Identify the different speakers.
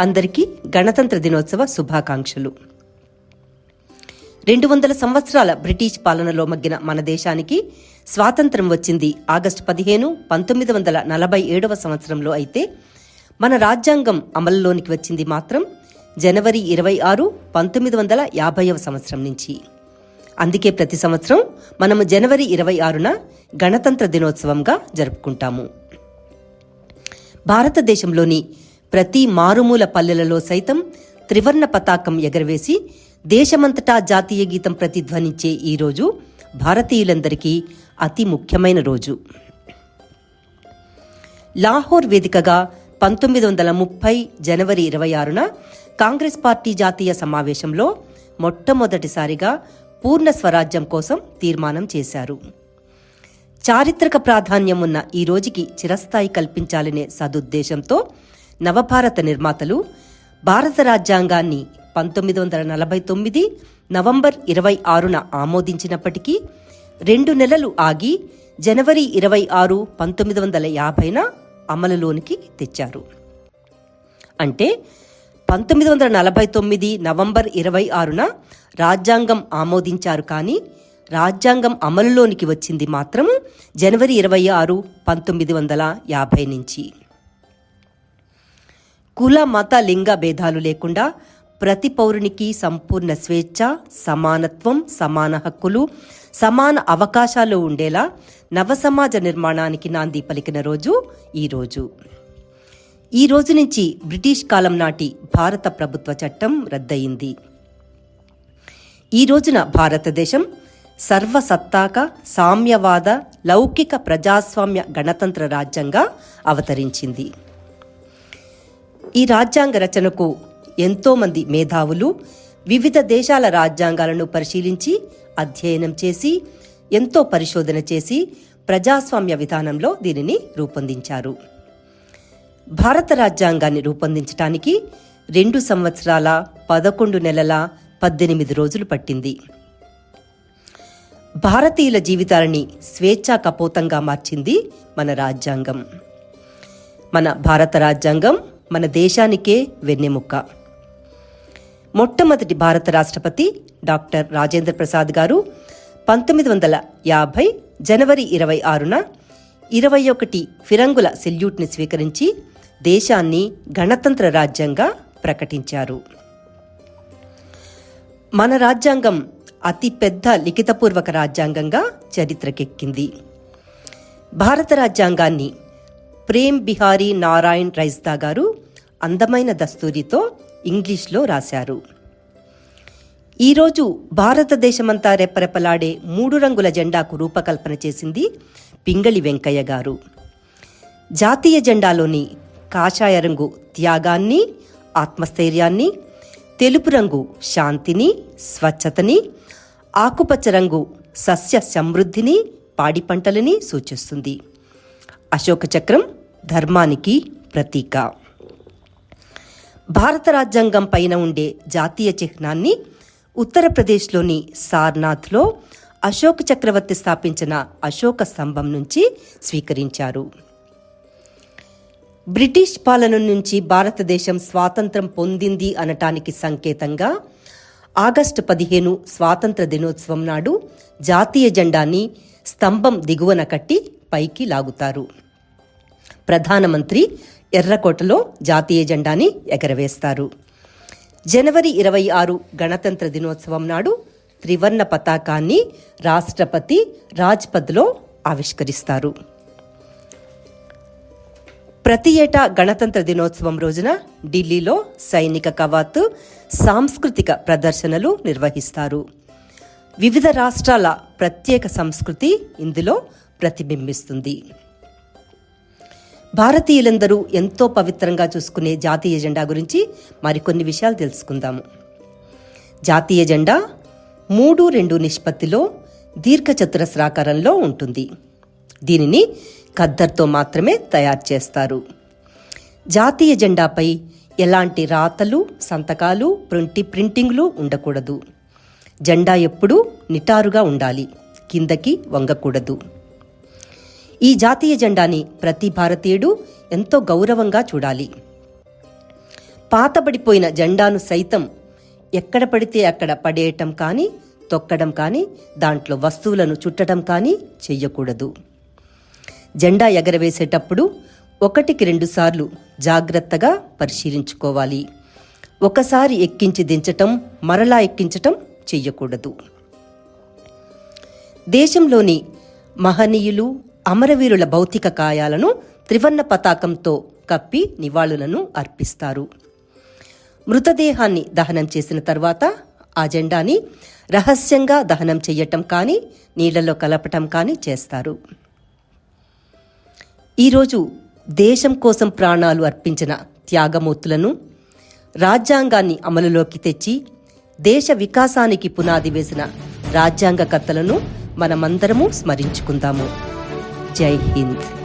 Speaker 1: అందరికీ గణతంత్ర దినోత్సవ శుభాకాంక్షలు. రెండు వందల సంవత్సరాల బ్రిటిష్ పాలనలో మగ్గిన మన దేశానికి స్వాతంత్రం వచ్చింది ఆగస్టు పదిహేను పంతొమ్మిది వందల నలభై ఏడవ సంవత్సరంలో అయితే మన రాజ్యాంగం అమలులోనికి వచ్చింది మాత్రం జనవరి ఇరవై ఆరు పంతొమ్మిది వందల యాభైవ సంవత్సరం నుంచి. అందుకే ప్రతి సంవత్సరం మనము జనవరి ఇరవై ఆరున గణతంత్ర దినోత్సవంగా జరుపుకుంటాము. భారతదేశంలోని ప్రతి మారుమూల పల్లెలలో సైతం త్రివర్ణ పతాకం ఎగరవేసి దేశమంతటా జాతీయ గీతం ప్రతిధ్వనించే ఈ రోజు భారతీయులందరికీ అతి ముఖ్యమైన రోజు. లాహోర్ వేదికగా పంతొమ్మిది వందల ముప్పై జనవరి ఇరవై ఆరున కాంగ్రెస్ పార్టీ జాతీయ సమావేశంలో మొట్టమొదటిసారిగా పూర్ణ స్వరాజ్యం కోసం తీర్మానం చేశారు. చారిత్రక ప్రాధాన్యం ఉన్న ఈ రోజుకి చిరస్థాయి కల్పించాలనే సదుద్దేశంతో నవభారత నిర్మాతలు భారత రాజ్యాంగాన్ని పంతొమ్మిది వందల నలభై తొమ్మిది నవంబర్ ఇరవై ఆరున ఆమోదించినప్పటికీ రెండు నెలలు ఆగి జనవరి ఇరవై ఆరు పంతొమ్మిది వందల యాభైన అమలులోనికి తెచ్చారు. అంటే పంతొమ్మిది వందల నలభై తొమ్మిది నవంబర్ ఇరవై ఆరున రాజ్యాంగం ఆమోదించారు కానీ రాజ్యాంగం అమలులోనికి వచ్చింది మాత్రం జనవరి ఇరవై ఆరు పంతొమ్మిది వందల యాభై నుంచి. కుల మత లింగ భేదాలు లేకుండా ప్రతి పౌరునికి సంపూర్ణ స్వేచ్ఛ సమానత్వం సమాన హక్కులు సమాన అవకాశాలు ఉండేలా నవసమాజ నిర్మాణానికి నాంది పలికిన రోజు ఈ రోజు. ఈ రోజు నుంచి బ్రిటిష్ కాలం నాటి భారత ప్రభుత్వ చట్టం రద్దయింది. ఈ రోజున భారతదేశం సర్వసత్తాక సామ్యవాద లౌకిక ప్రజాస్వామ్య గణతంత్ర రాజ్యంగా అవతరించింది. ఈ రాజ్యాంగ రచనకు ఎంతోమంది మేధావులు వివిధ దేశాల రాజ్యాంగాలను పరిశీలించి అధ్యయనం చేసి ఎంతో పరిశోధన చేసి ప్రజాస్వామ్య విధానంలో దీనిని రూపొందించారు. భారత రాజ్యాంగాన్ని రూపొందించడానికి రెండు సంవత్సరాల పదకొండు నెలల పద్దెనిమిది రోజులు పట్టింది. భారతీయుల జీవితాలని స్వేచ్ఛా కపోతంగా మార్చింది మన రాజ్యాంగం. మన భారత రాజ్యాంగం మన దేశానికే వెన్నెముక్క మొట్టమొదటి భారత రాష్ట్రపతి డాక్టర్ రాజేంద్ర ప్రసాద్ గారు పంతొమ్మిది వందల యాభై జనవరి ఇరవై ఆరున ఇరవై ఒకటి ఫిరంగుల సెల్యూట్ని స్వీకరించి దేశాన్ని గణతంత్ర రాజ్యంగా ప్రకటించారు. మన రాజ్యాంగం అతిపెద్ద లిఖితపూర్వక రాజ్యాంగంగా చరిత్రకెక్కింది. భారత రాజ్యాంగాన్ని ప్రేమ్ బిహారీ నారాయణ్ రైస్దా గారు అందమైన దస్తూరితో ఇంగ్లీష్లో రాశారు. ఈరోజు భారతదేశమంతా రెప్పరెప్పలాడే మూడు రంగుల జెండాకు రూపకల్పన చేసింది పింగళి వెంకయ్య గారు. జాతీయ జెండాలోని కాషాయ రంగు త్యాగాన్ని ఆత్మస్థైర్యాన్ని తెలుపు రంగు శాంతిని స్వచ్ఛతని ఆకుపచ్చ రంగు సస్య సమృద్ధిని పాడి పంటలని సూచిస్తుంది. అశోక చక్రం ధర్మానికి ప్రతీక. భారత రాజ్యాంగం పైన ఉండే జాతీయ చిహ్నాన్ని ఉత్తరప్రదేశ్లోని సార్నాథ్లో అశోక్ చక్రవర్తి స్థాపించిన అశోక స్తంభం నుంచి స్వీకరించారు. బ్రిటిష్ పాలన నుంచి భారతదేశం స్వాతంత్రం పొందింది అనటానికి సంకేతంగా ఆగస్టు పదిహేను స్వాతంత్ర దినోత్సవం నాడు జాతీయ జెండాని స్తంభం దిగువన కట్టి పైకి లాగుతారు. ప్రధానమంత్రి ఎర్రకోటలో జాతీయ జెండాని ఎగరవేస్తారు. జనవరి ఇరవై ఆరు గణతంత్ర దినోత్సవం నాడు త్రివర్ణ పతాకాన్ని రాష్ట్రపతి రాజ్పథ్లో ఆవిష్కరిస్తారు. ప్రతి ఏటా గణతంత్ర దినోత్సవం రోజున ఢిల్లీలో సైనిక కవాతు సాంస్కృతిక ప్రదర్శనలు నిర్వహిస్తారు. వివిధ రాష్ట్రాల ప్రత్యేక సంస్కృతి ఇందులో ప్రతిబింబిస్తుంది. భారతీయులందరూ ఎంతో పవిత్రంగా చూసుకునే జాతీయ జెండా గురించి మరికొన్ని విషయాలు తెలుసుకుందాము జాతీయ జెండా మూడు రెండు నిష్పత్తిలో దీర్ఘచతురస్రాకారంలో ఉంటుంది. దీనిని ఖద్దర్తో మాత్రమే తయారు చేస్తారు. జాతీయ జెండాపై ఎలాంటి రాతలు సంతకాలు ప్రింటి ప్రింటింగ్లు ఉండకూడదు. జెండా ఎప్పుడూ నిటారుగా ఉండాలి. కిందకి వంగకూడదు. ఈ జాతీయ జెండాని ప్రతి భారతీయుడు ఎంతో గౌరవంగా చూడాలి. పాతబడిపోయిన జెండాను సైతం ఎక్కడ పడితే అక్కడ పడేయటం కానీ తొక్కడం కానీ దాంట్లో వస్తువులను చుట్టడం కానీ చెయ్యకూడదు. జెండా ఎగరవేసేటప్పుడు ఒకటికి రెండుసార్లు జాగ్రత్తగా పరిశీలించుకోవాలి. ఒకసారి ఎక్కించి దించటం మరలా ఎక్కించటం చెయ్యకూడదు. దేశంలోని మహనీయులు అమరవీరుల భౌతిక కాయాలను త్రివర్ణ పతాకంతో కప్పి నివాళులను అర్పిస్తారు. మృతదేహాన్ని దహనం చేసిన తర్వాత ఆ జెండాని రహస్యంగా దహనం చేయటం కానీ నీళ్ళలో కలపటం కానీ చేస్తారు. ఈరోజు దేశం కోసం ప్రాణాలు అర్పించిన త్యాగమూర్తులను రాజ్యాంగాన్ని అమలులోకి తెచ్చి దేశ వికాసానికి పునాది వేసిన రాజ్యాంగకర్తలను మనమందరము స్మరించుకుందాము. जय हिंद।